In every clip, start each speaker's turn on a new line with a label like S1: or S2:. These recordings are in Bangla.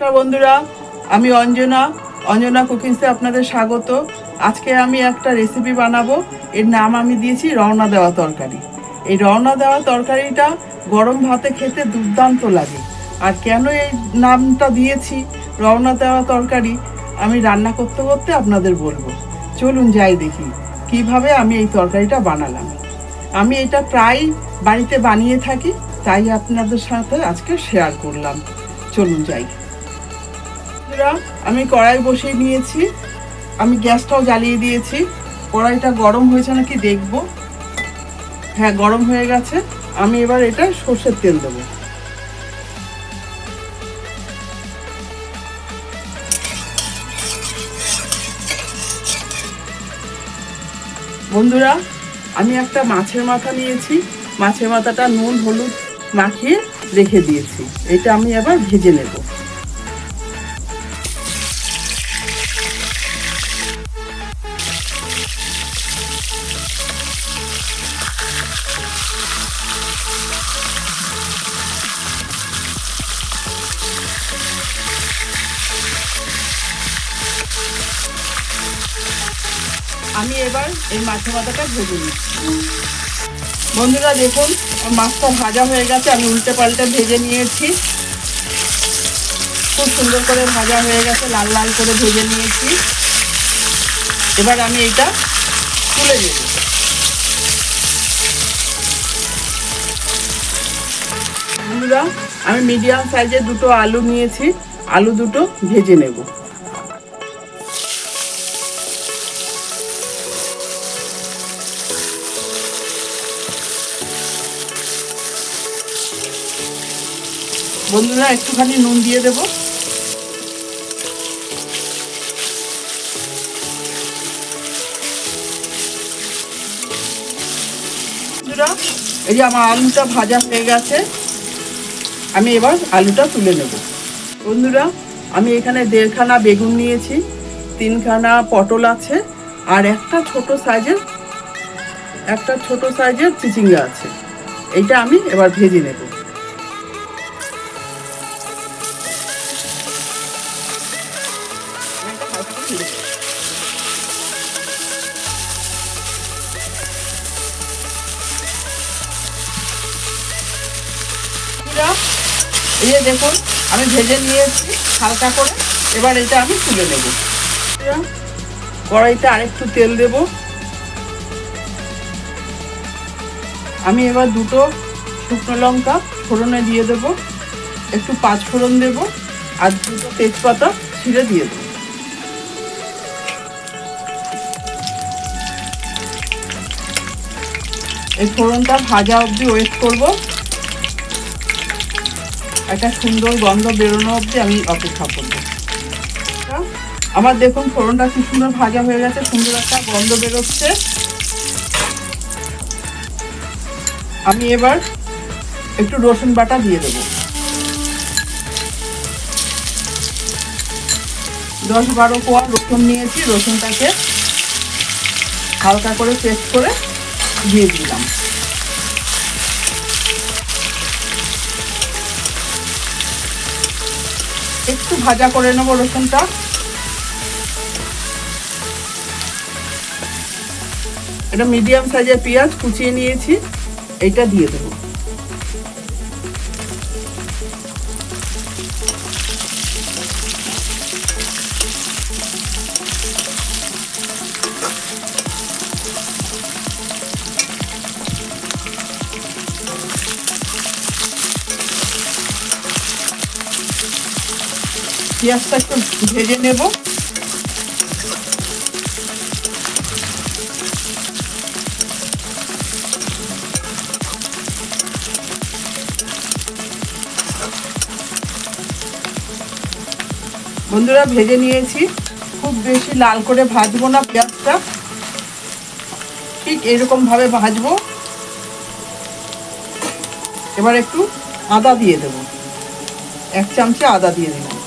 S1: নমস্কার বন্ধুরা, আমি অঞ্জনা। অঞ্জনা কুকিংসে আপনাদের স্বাগত। আজকে আমি একটা রেসিপি বানাবো। এর নাম আমি দিয়েছি রওনা দেওয়া তরকারি। এই রওনা দেওয়া তরকারিটা গরম ভাতে খেতে দুর্দান্ত লাগে। আর কেন এই নামটা দিয়েছি রওনা দেওয়া তরকারি, আমি রান্না করতে করতে আপনাদের বলব। চলুন যাই দেখি কীভাবে আমি এই তরকারিটা বানালাম। আমি এটা প্রায় বাড়িতে বানিয়ে থাকি, তাই আপনাদের সাথে আজকে শেয়ার করলাম। চলুন যাই। বন্ধুরা, আমি কড়াই বসিয়ে নিয়েছি। আমি গ্যাসটাও জ্বালিয়ে দিয়েছি। কড়াইটা গরম হয়েছে নাকি দেখব। হ্যাঁ গরম হয়ে গেছে। আমি এবার এটা সর্ষের তেল দেবো। বন্ধুরা আমি একটা মাছের মাথা নিয়েছি। মাছের মাথাটা নুন হলুদ মাখিয়ে রেখে দিয়েছি। এটা আমি আবার ভেজে নেব। আমি এবার এই মাছের মাথাটা ভেজে নিচ্ছি। বন্ধুরা দেখুন মাছটা ভাজা হয়ে গেছে, আমি উল্টে পাল্টে ভেজে নিয়েছি। খুব সুন্দর করে ভাজা হয়ে গেছে, লাল লাল করে ভেজে নিয়েছি। এবার আমি এটা তুলে দেব বন্ধুরা, আমি মিডিয়াম সাইজের দুটো আলু নিয়েছি, আলু দুটো ভেজে নেব। বন্ধুরা, একটুখানি নুন দিয়ে দেব। এই যে আমার আলুটা ভাজা হয়ে গেছে, আমি এবার আলুটা তুলে নেব। বন্ধুরা, আমি এখানে দেড়খানা বেগুন নিয়েছি, তিনখানা পটল আছে, আর একটা ছোট সাইজের, একটা ছোট সাইজের চিচিঙ্গা আছে। এইটা আমি এবার ভেজে নেব। বন্ধুরা, এই যে দেখুন আমি ভেজে নিয়েছি হালকা করে। এবার এটা আমি তুলে নেব। কড়াইতে আরেকটু তেল দেব। আমি এবার দুটো শুকনো লঙ্কা ফোড়নে দিয়ে দেব। একটু পাঁচ ফোড়ন দেব। আর দুটো তেজপাতা ছিঁড়ে দিয়ে দেবো। এই ফোড়নটা ভাজা অবধি ওয়েট করব। একটা সুন্দর গন্ধ বেরোনো অবধি আমি অপেক্ষা করব। আমার দেখুন ফোড়নটা কি সুন্দর ভাজা হয়ে গেছে, সুন্দর একটা গন্ধ বেরোচ্ছে। আমি এবার একটু রসুন বাটা দিয়ে দেবো। দশ বারো কোয়া রসুন নিয়েছি, রসুনটাকে হালকা করে পেস্ট করে দিয়ে দিলাম একটু ভাজা করে নেব রসুনটা। এটা মিডিয়াম সাইজের পেঁয়াজ কুচিয়ে নিয়েছি, এটা দিয়ে দেবো। পেঁয়াজটা একটু ভেজে নেব বন্ধুরা, ভেজে নিয়েছি। খুব বেশি লাল করে ভাজবো না পেঁয়াজটা। ঠিক এরকম ভাবে ভাজবো। এবার একটু আদা দিয়ে দেবো। এক চামচে আদা দিয়ে দেবো।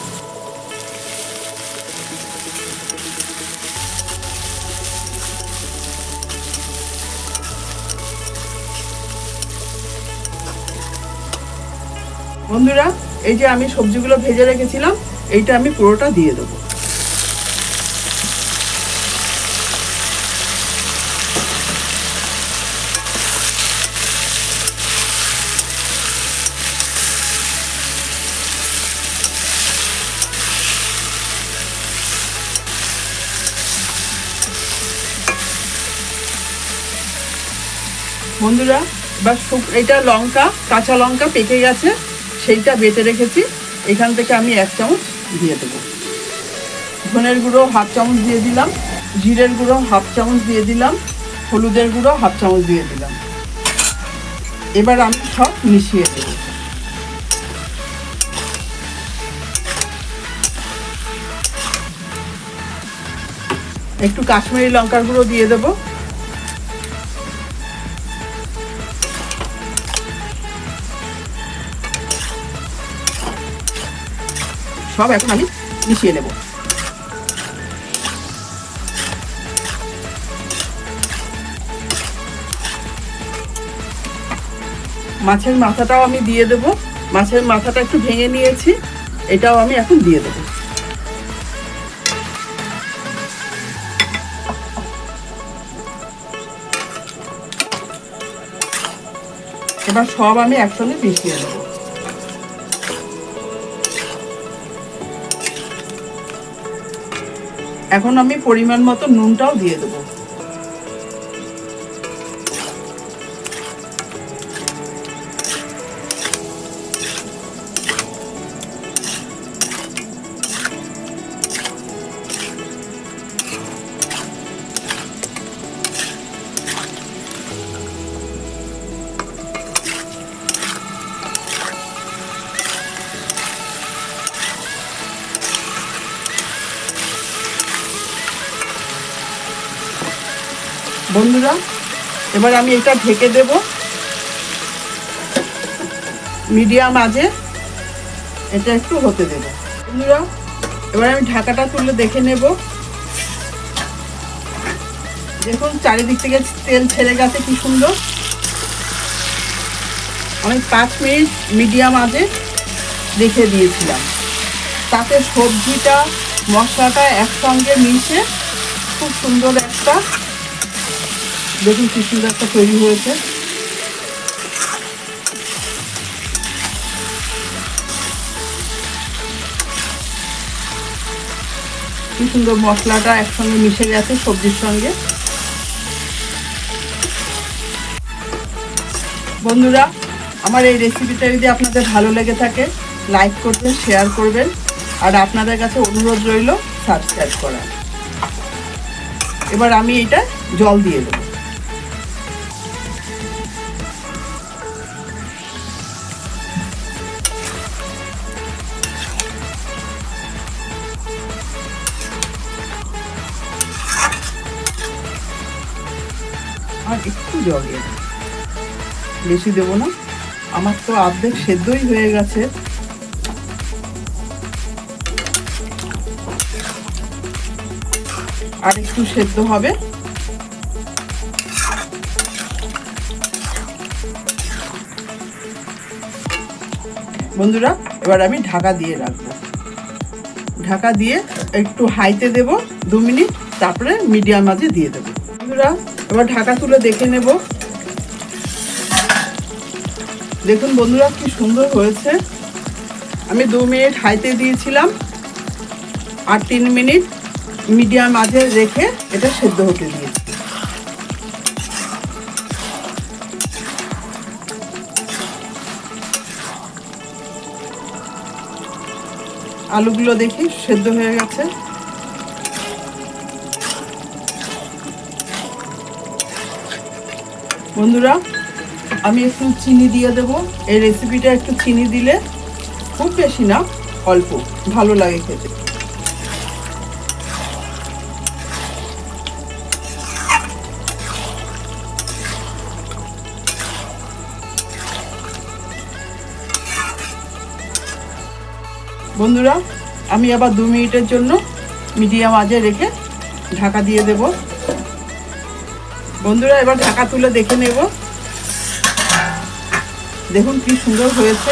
S1: বন্ধুরা, এই যে আমি সবজিগুলো ভেজে রেখেছিলাম, এইটা আমি পুরোটা দিয়ে দেবো। বন্ধুরা বা এটা লঙ্কা, কাঁচা লঙ্কা পেকে গেছে সেইটা বেটে রেখেছি। এখান থেকে আমি এক চামচ দিয়ে দেবো। ধনের গুঁড়ো হাফ চামচ দিয়ে দিলাম। জিরের গুঁড়ো হাফ চামচ দিয়ে দিলাম। হলুদের গুঁড়ো হাফ চামচ দিয়ে দিলাম। এবার আমি সব মিশিয়ে দেব। একটু কাশ্মীরি লঙ্কার গুঁড়ো দিয়ে দেবো। সব এখন আমি মিশিয়ে নেব। মাছের মাথাটাও আমি দিয়ে দেব। মাছের মাথাটা একটু ভেঙে নিয়েছি, এটাও আমি এখন দিয়ে দেব। এবার সব আমি একসঙ্গে মিশিয়ে নেব। এখন আমি পরিমাণ মতো নুনটাও দিয়ে দেবো। বন্ধুরা, এবার আমি এটা ঢেকে দেব। মিডিয়াম আজে এটা একটু হতে দেব। বন্ধুরা, এবার আমি ঢাকাটা তুলে দেখে নেব। দেখুন, চারিদিক থেকে তেল ছেড়ে গেছে, কি সুন্দর। আমি পাঁচ মিনিট মিডিয়াম আজে রেখে দিয়েছিলাম। তাতে সবজিটা, মশলাটা একসঙ্গে মিশে খুব সুন্দর একটা দেখুন কি সুন্দর একটা তৈরি হয়েছে। কি সুন্দর মশলাটা একসঙ্গে মিশে গেছে সবজির সঙ্গে। বন্ধুরা, আমার এই রেসিপিটা যদি আপনাদের ভালো লেগে থাকে লাইক করবেন শেয়ার করবেন, আর আপনাদের কাছে অনুরোধ রইল সাবস্ক্রাইব করার। এবার আমি এটা জল দিয়ে দেবো। আর একটু জল দিয়ে দেবো বেশি দেবো না। আমার তো অর্ধেক সেদ্ধই হয়ে গেছে। আর একটু সেদ্ধ হবে। বন্ধুরা, এবার আমি ঢাকা দিয়ে রাখব। ঢাকা দিয়ে একটু হাইতে দেব, দু মিনিট, তারপরে মিডিয়াম মাঝে দিয়ে দেবো। বন্ধুরা এবার ঢাকা তুলে দেখে নেব। দেখুন বন্ধুরা কি সুন্দর হয়েছে। আমি দু মিনিট হাইতে দিয়েছিলাম আর তিন মিনিট মিডিয়াম মাঝে রেখে এটা সেদ্ধ হতে দিয়েছি। আলুগুলো দেখি সেদ্ধ হয়ে গেছে। বন্ধুরা, আমি একটু চিনি দিয়ে দেব। এই রেসিপিটা একটু চিনি দিলে খুব বেশি না, অল্প। ভালো লাগে খেতে। বন্ধুরা, আমি আবার দু মিনিটের জন্য মিডিয়াম আজে রেখে ঢাকা দিয়ে দেব। বন্ধুরা, এবার ঢাকা তুলে দেখে নেব। দেখুন কি সুন্দর হয়েছে।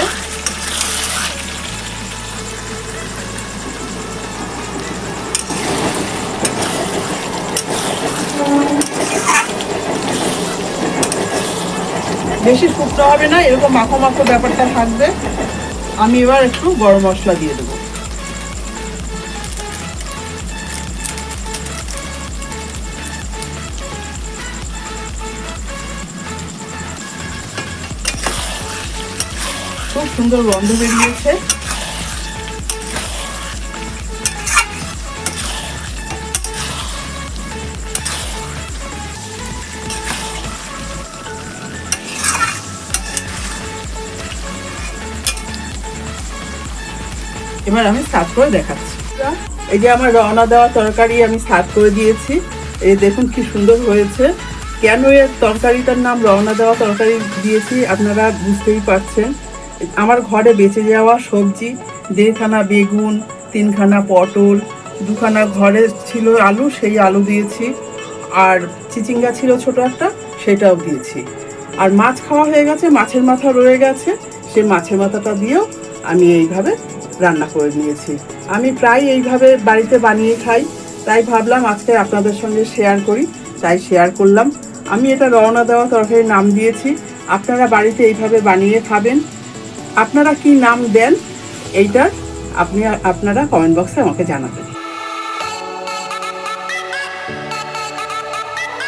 S1: বেশি শুকনো হবে না, এরকম মাখো মাখো ব্যাপারটা থাকবে। আমি এবার একটু গরম মশলা দিয়ে দেবো। সুন্দর গন্ধ বেরিয়েছে। এবার আমি সার্ভ করে দেখাচ্ছি। এই যে আমার রওনা দেওয়া তরকারি আমি সার্ভ করে দিয়েছি। এই দেখুন কি সুন্দর হয়েছে। কেন এর তরকারিটার নাম রওনা দেওয়া তরকারি দিয়েছি আপনারা বুঝতেই পারছেন। আমার ঘরে বেঁচে যাওয়া সবজি, দেড়খানা বেগুন, তিনখানা পটল, দুখানা ঘরে ছিল আলু, সেই আলু দিয়েছি। আর চিচিঙ্গা ছিল ছোট একটা, সেটাও দিয়েছি। আর মাছ খাওয়া হয়ে গেছে, মাছের মাথা রয়ে গেছে। সেই মাছের মাথাটা দিয়েও আমি এইভাবে রান্না করে নিয়েছি। আমি প্রায় এইভাবে বাড়িতে বানিয়ে খাই। তাই ভাবলাম আজকে আপনাদের সঙ্গে শেয়ার করি। তাই শেয়ার করলাম। আমি এটা রওনা দেওয়া তরকারি নাম দিয়েছি। আপনারা বাড়িতে এইভাবে বানিয়ে খাবেন। আপনারা কি নাম দেন এইটার আপনি আপনারা কমেন্ট বক্সে আমাকে জানাবেন।